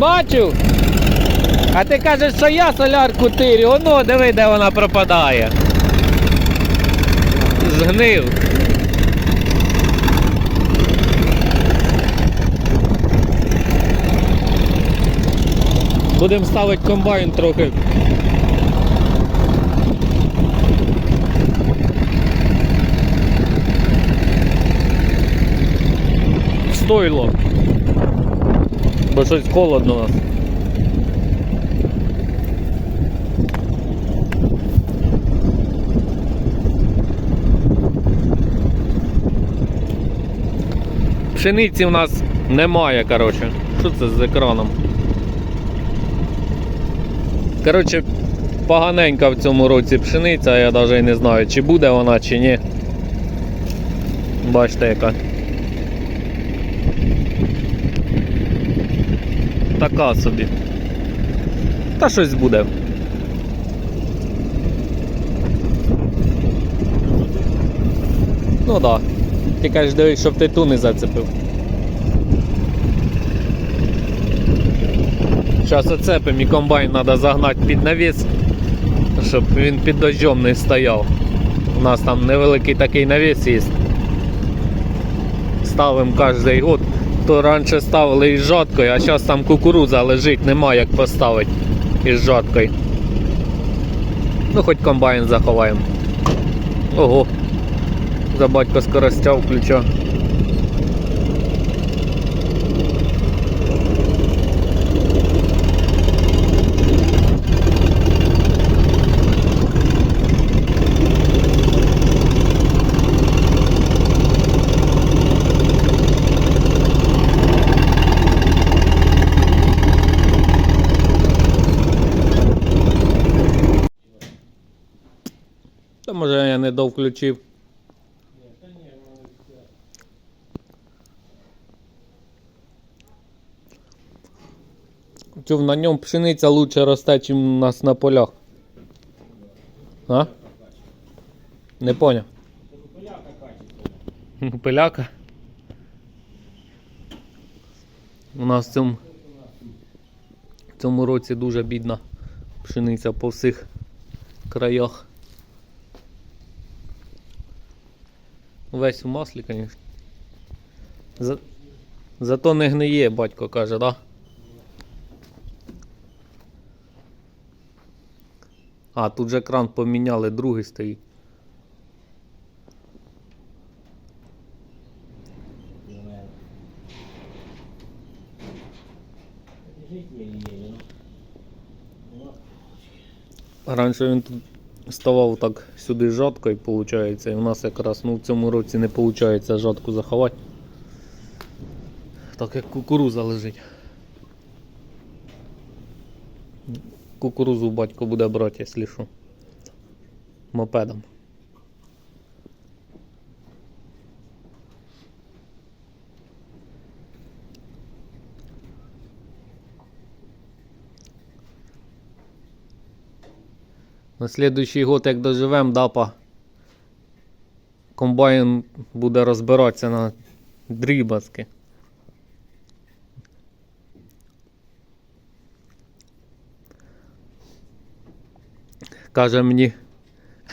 бачив? А ти кажеш, що я солярку тирю. Оно, диви, де вона пропадає. Згнив. Будемо ставити комбайн трохи. Стойло. Бо щось холодно у нас. Пшениці в нас немає, коротше. Що це з екраном? Коротше, поганенька в цьому році пшениця, я навіть не знаю, чи буде вона, чи ні. Бачите яка. Така собі. Та щось буде. Ну так. Да. Ти кажеш, дивись, щоб ти ту не зацепив. Зараз оцепимо і комбайн треба загнати під навіс, щоб він під дощом не стояв. У нас там невеликий такий навіс є. Ставимо кожен год. То раніше ставили із жаткою, а зараз там кукурудза лежить, нема як поставити із жаткою. Ну хоч комбайн заховаємо. Ого. За батько скоростя включав. Та може я не довключив. Чув, на ньому пшениця лучше росте, ніж у нас на полях. А? Не поняв. Пиляка. У нас в цьому, в цьому році дуже бідна пшениця по всіх краях. Весь у маслі, звісно. За... Зато не гниє, батько каже, да? А, тут же кран поміняли, другий стоїть. Раніше він тут ставав так сюди жаткою, виходить, і в нас якраз ну, в цьому році не виходить жатку заховати. Так як кукуруза лежить. Кукурузу батько буде брати, якщо що. Мопедом. На следующий год, як доживемо, дапа, комбайн буде розбиратися на дрібазки. Каже мені,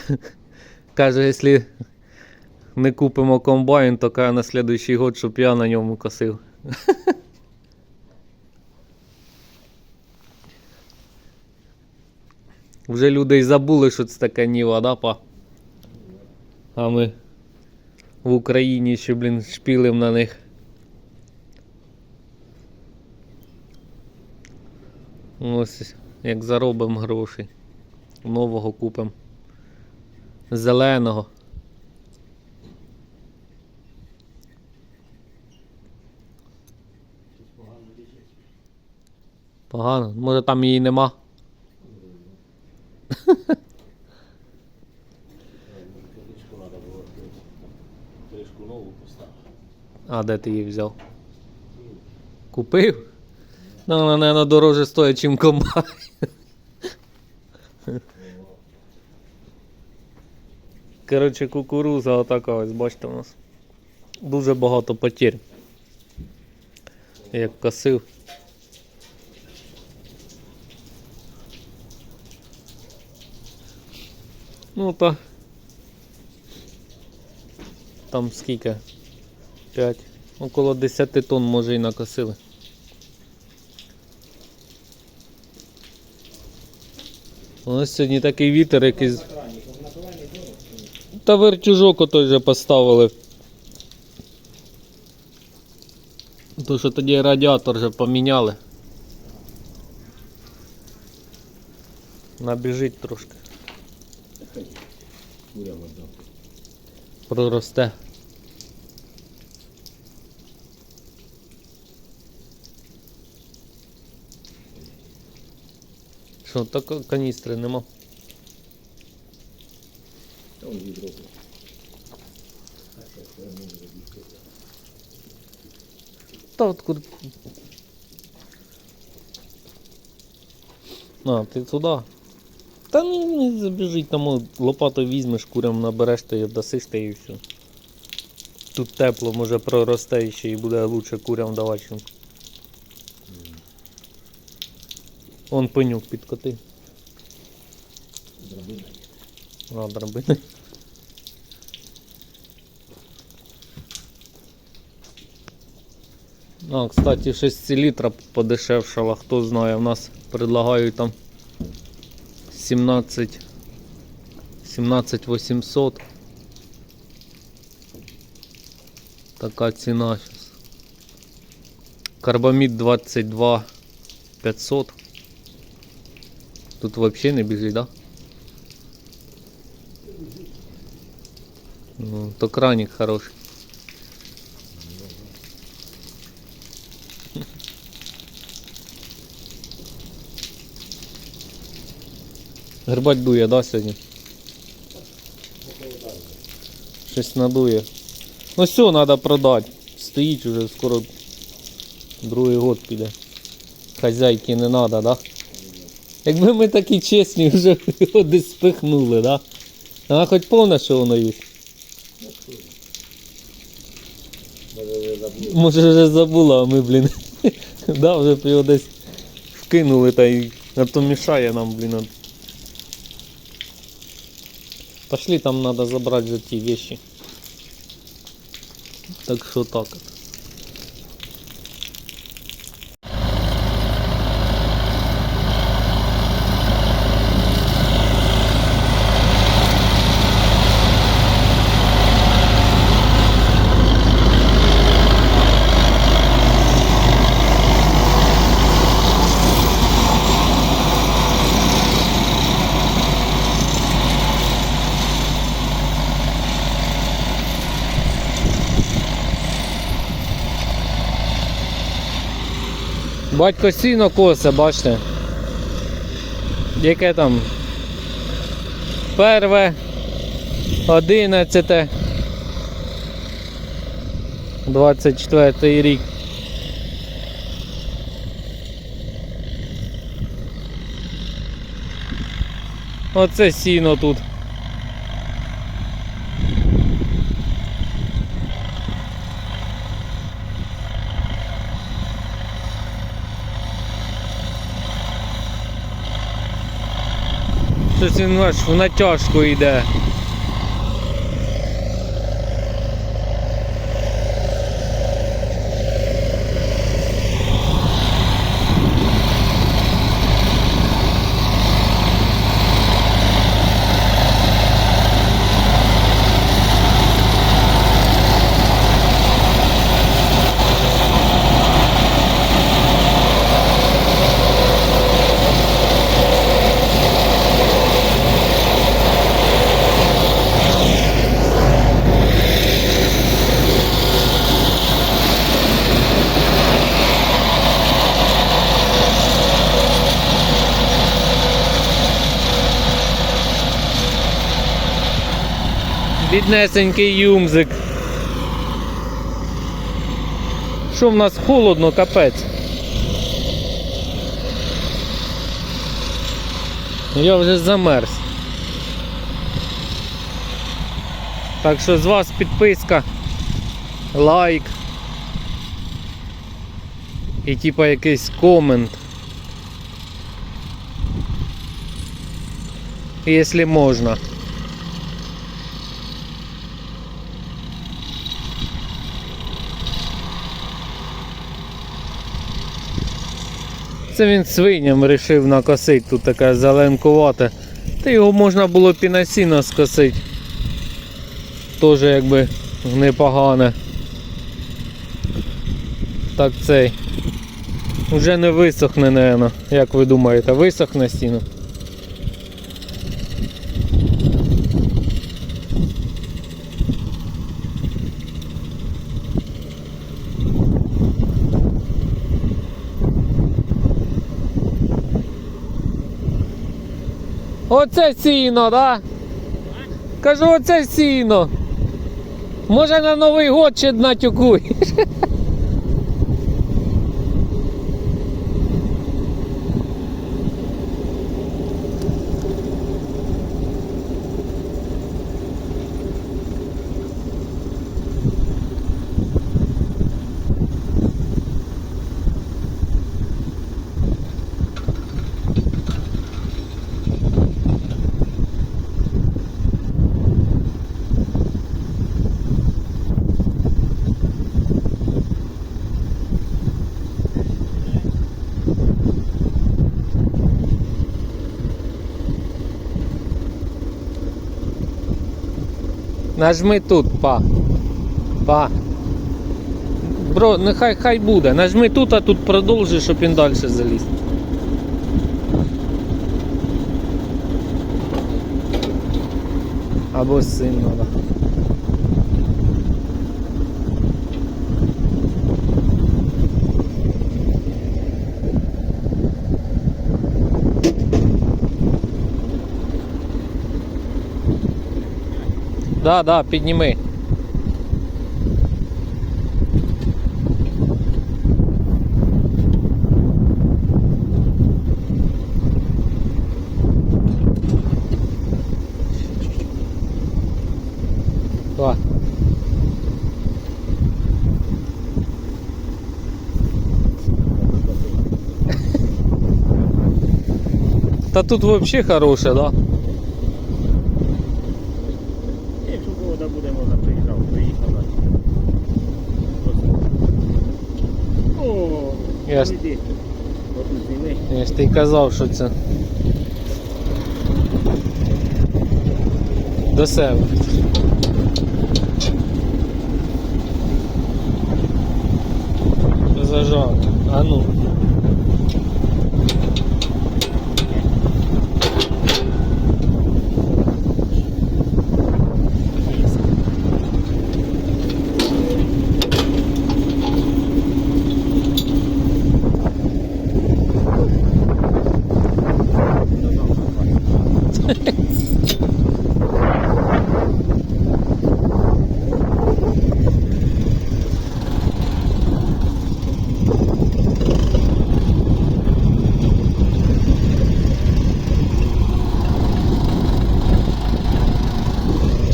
каже, якщо не купимо комбайн, то каже на следующий год, щоб я на ньому косив. Вже люди й забули, що це таке ніва, да, па? А ми в Україні ще, блін, шпілим на них. Ось як заробимо грошей. Нового купимо. Зеленого. Погано. Може там її нема. А, де ти її взяв? Купив? Ну, вона, мабуть, дороже стоїть, ніж комбай. Коротше, кукуруза отака ось, бачите у нас. Дуже багато потерь. Як косив. Ну так. Там скільки? 5. Около 10 тонн може і накосили. У нас сьогодні такий вітер якийсь. Та вертюжок отой же поставили. То що тоді радіатор вже поміняли. Набіжить трошки. Проросте. Що, так каністри нема? Та от куди. А, ти туди. Та ні, не забіжить, там о, лопатою візьмеш, курям набереш та й дасиш та і все. Тут тепло, може проросте ще і буде лучше курям давати. Вон пенюк підкотив. Драбина. А, драбини. А, кстати, 6 літра подешевшала, хто знає, у нас предлагають там 17 17 800. Така ціна зараз. Карбамід 22 500. Тут взагалі не біжить, да? Ну, то краник хороший. Грибать дує, да, сьогодні? Щось надує. Ну все, треба продати. Стоїть уже скоро другий год піде. Хазяйки не треба, да? Якби ми такі чесні, вже його десь спихнули, да? Вона хоч повна, що воно є. Може вже забула, а ми, блін. да, вже б його десь вкинули та й а то мішає нам, блін. Пошли, там треба забрати ті вещи. Так що так. Батько сіно косе, бачите. Яке там? Перве, одинадцяте. 24 рік. Оце сіно тут. Щось він аж в натяжку йде. Біднесенький юмзик. Що в нас холодно, капець. Я вже замерз. Так що з вас підписка, лайк. І типа якийсь комент. Якщо можна. Це він свиням вирішив накосити, тут таке зеленкувате. Та його можна було б і на сіно скосити. Теж якби непогане. Так цей. Уже не висохне, напевно, Як ви думаєте, висохне сіно? Оце сіно, да? Кажу, оце сіно. Може на Новий год ще натюкуєш. Нажми тут, па. Па. Бро, нехай хай буде. Нажми тут, а тут продовжуй, щоб він далі заліз. Або син да. Да, да, підніми. Да. Та тут вообще хороше, да? Я ж-. Я ж ти казав, що це. До себе. Зажав. А ну.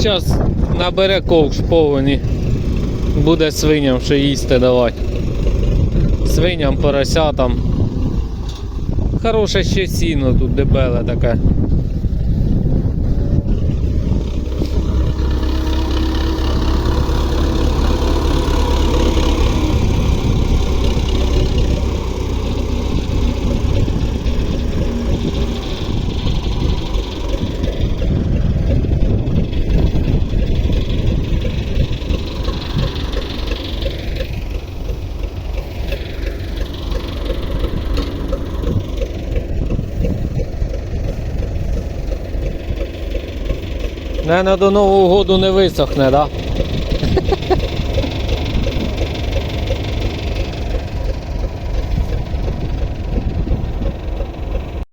Зараз набере ковш повені. Буде свиням що їсти давати. Свиням, поросятам. Хороше ще сіно тут дебеле таке. Наверно, до Нового году не висохне, так? Да?